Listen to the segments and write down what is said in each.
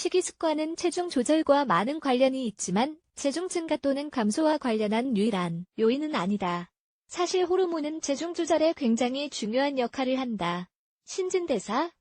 식이 습관은 체중 조절과 많은 관련이 있지만 체중 증가 또는 감소와 관련한 유일한 요인은 아니다. 사실 호르몬은 체중 조절에 굉장히 중요한 역할을 한다. 신진대사,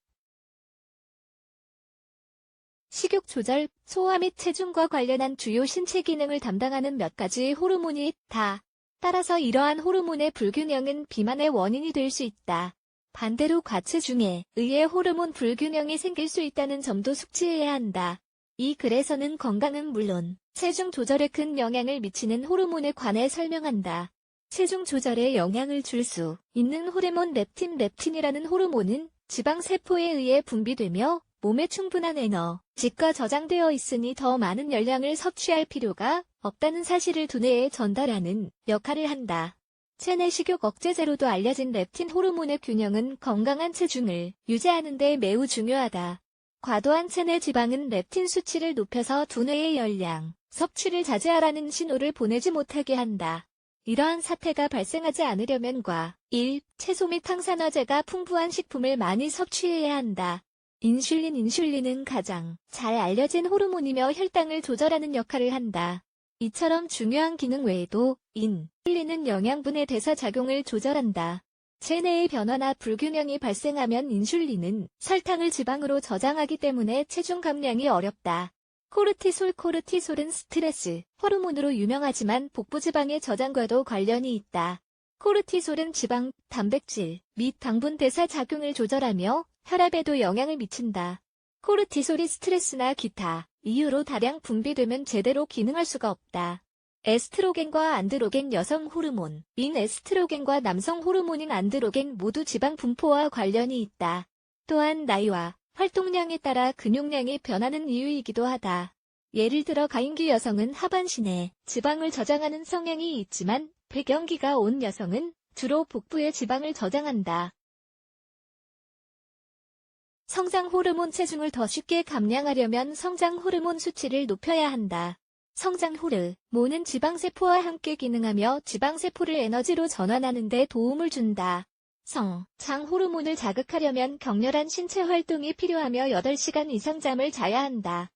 식욕 조절, 소화 및 체중과 관련한 주요 신체 기능을 담당하는 몇 가지 호르몬이 있다. 따라서 이러한 호르몬의 불균형은 비만의 원인이 될 수 있다. 반대로 과체 중에 의해 호르몬 불균형이 생길 수 있다는 점도 숙지해야 한다. 이 글에서는 건강은 물론 체중 조절에 큰 영향을 미치는 호르몬에 관해 설명한다. 체중 조절에 영향을 줄 수 있는 호르몬 렙틴 렙틴이라는 호르몬은 지방 세포에 의해 분비되며 몸에 충분한 에너지가 저장되어 있으니 더 많은 열량을 섭취할 필요가 없다는 사실을 두뇌에 전달하는 역할을 한다. 체내 식욕 억제제로도 알려진 렙틴 호르몬의 균형은 건강한 체중을 유지하는 데 매우 중요하다. 과도한 체내 지방은 렙틴 수치를 높여서 두뇌의 열량, 섭취를 자제하라는 신호를 보내지 못하게 한다. 이러한 사태가 발생하지 않으려면 과, 1. 채소 및 항산화제가 풍부한 식품을 많이 섭취해야 한다. 인슐린 인슐린은 가장 잘 알려진 호르몬이며 혈당을 조절하는 역할을 한다. 이처럼 중요한 기능 외에도 인슐린은 영양분의 대사 작용을 조절한다. 체내의 변화나 불균형이 발생하면 인슐린은 설탕을 지방으로 저장하기 때문에 체중 감량이 어렵다. 코르티솔 코르티솔은 스트레스 호르몬으로 유명하지만 복부지방의 저장과도 관련이 있다. 코르티솔은 지방, 단백질 및 당분 대사 작용을 조절하며 혈압에도 영향을 미친다. 코르티솔이 스트레스나 기타 이유로 다량 분비되면 제대로 기능할 수가 없다. 에스트로겐과 안드로겐 여성 호르몬, 인 에스트로겐과 남성 호르몬인 안드로겐 모두 지방 분포와 관련이 있다. 또한 나이와 활동량에 따라 근육량이 변하는 이유이기도 하다. 예를 들어 가임기 여성은 하반신에 지방을 저장하는 성향이 있지만 배경기가 온 여성은 주로 복부에 지방을 저장한다. 성장 호르몬 체중을 더 쉽게 감량하려면 성장 호르몬 수치를 높여야 한다. 성장 호르몬은 지방세포와 함께 기능하며 지방세포를 에너지로 전환하는 데 도움을 준다. 성, 장 호르몬을 자극하려면 격렬한 신체 활동이 필요하며 8시간 이상 잠을 자야 한다.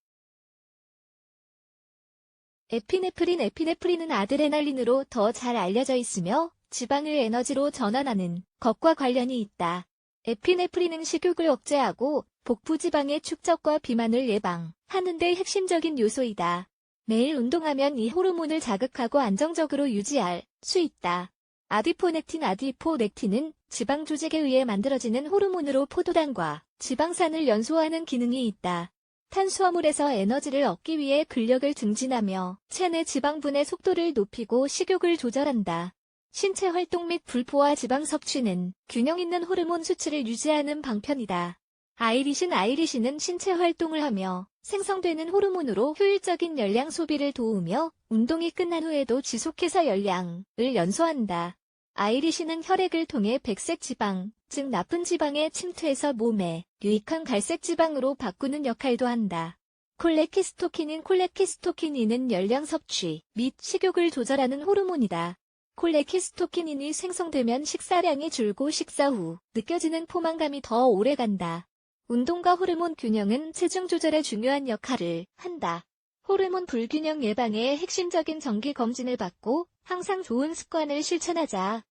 에피네프린 에피네프린은 아드레날린으로 더 잘 알려져 있으며 지방을 에너지로 전환하는 것과 관련이 있다. 에피네프린은 식욕을 억제하고 복부 지방의 축적과 비만을 예방하는 데 핵심적인 요소이다. 매일 운동하면 이 호르몬을 자극하고 안정적으로 유지할 수 있다. 아디포넥틴 아디포넥틴은 지방 조직에 의해 만들어지는 호르몬으로 포도당과 지방산을 연소하는 기능이 있다. 탄수화물에서 에너지를 얻기 위해 근력을 증진하며 체내 지방분의 속도를 높이고 식욕을 조절한다. 신체 활동 및 불포화 지방 섭취는 균형 있는 호르몬 수치를 유지하는 방편이다. 아이리신 아이리신은 신체 활동을 하며 생성되는 호르몬으로 효율적인 열량 소비를 도우며 운동이 끝난 후에도 지속해서 열량을 연소한다. 아이리신은 혈액을 통해 백색 지방, 즉 나쁜 지방에 침투해서 몸에 유익한 갈색 지방으로 바꾸는 역할도 한다. 콜레키스토킨인 콜레키스토킨인은 열량 섭취 및 식욕을 조절하는 호르몬이다. 콜레키스토킨인이 생성되면 식사량이 줄고 식사 후 느껴지는 포만감이 더 오래 간다. 운동과 호르몬 균형은 체중 조절에 중요한 역할을 한다. 호르몬 불균형 예방에 핵심적인 정기 검진을 받고 항상 좋은 습관을 실천하자.